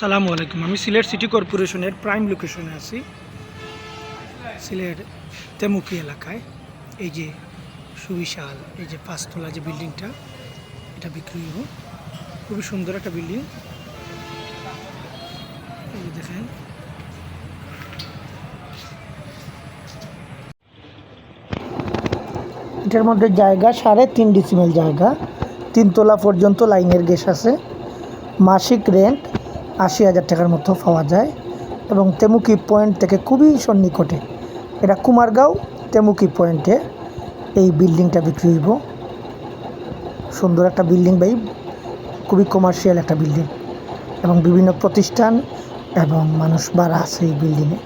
সালামু আলাইকুম। আমি সিলেট সিটি কর্পোরেশনের প্রাইম লোকেশনে আছি। সিলেট তেমুকি এলাকায়। এই যে সুবিশাল, এই যে পাঁচতলা যে বিল্ডিংটা, এটা বিক্রি হইব খুবই সুন্দর একটা বিল্ডিং। দেখেন। এটার মধ্যে জায়গা সাড়ে তিন ডিসিমেল জায়গা। তিনতলা পর্যন্ত লাইনের গ্যাস আছে। মাসিক রেন্ট আশি হাজার টাকার মতো পাওয়া যায়। এবং তেমুকি পয়েন্ট থেকে খুবই সন্নিকটে। এটা কুমারগাঁও তেমুকি পয়েন্টে এই বিল্ডিংটা বিক্রি হইব। সুন্দর একটা বিল্ডিং বাই খুবই কমার্শিয়াল একটা বিল্ডিং। এবং বিভিন্ন প্রতিষ্ঠান এবং মানুষ বাড়া আছে এই বিল্ডিংয়ে।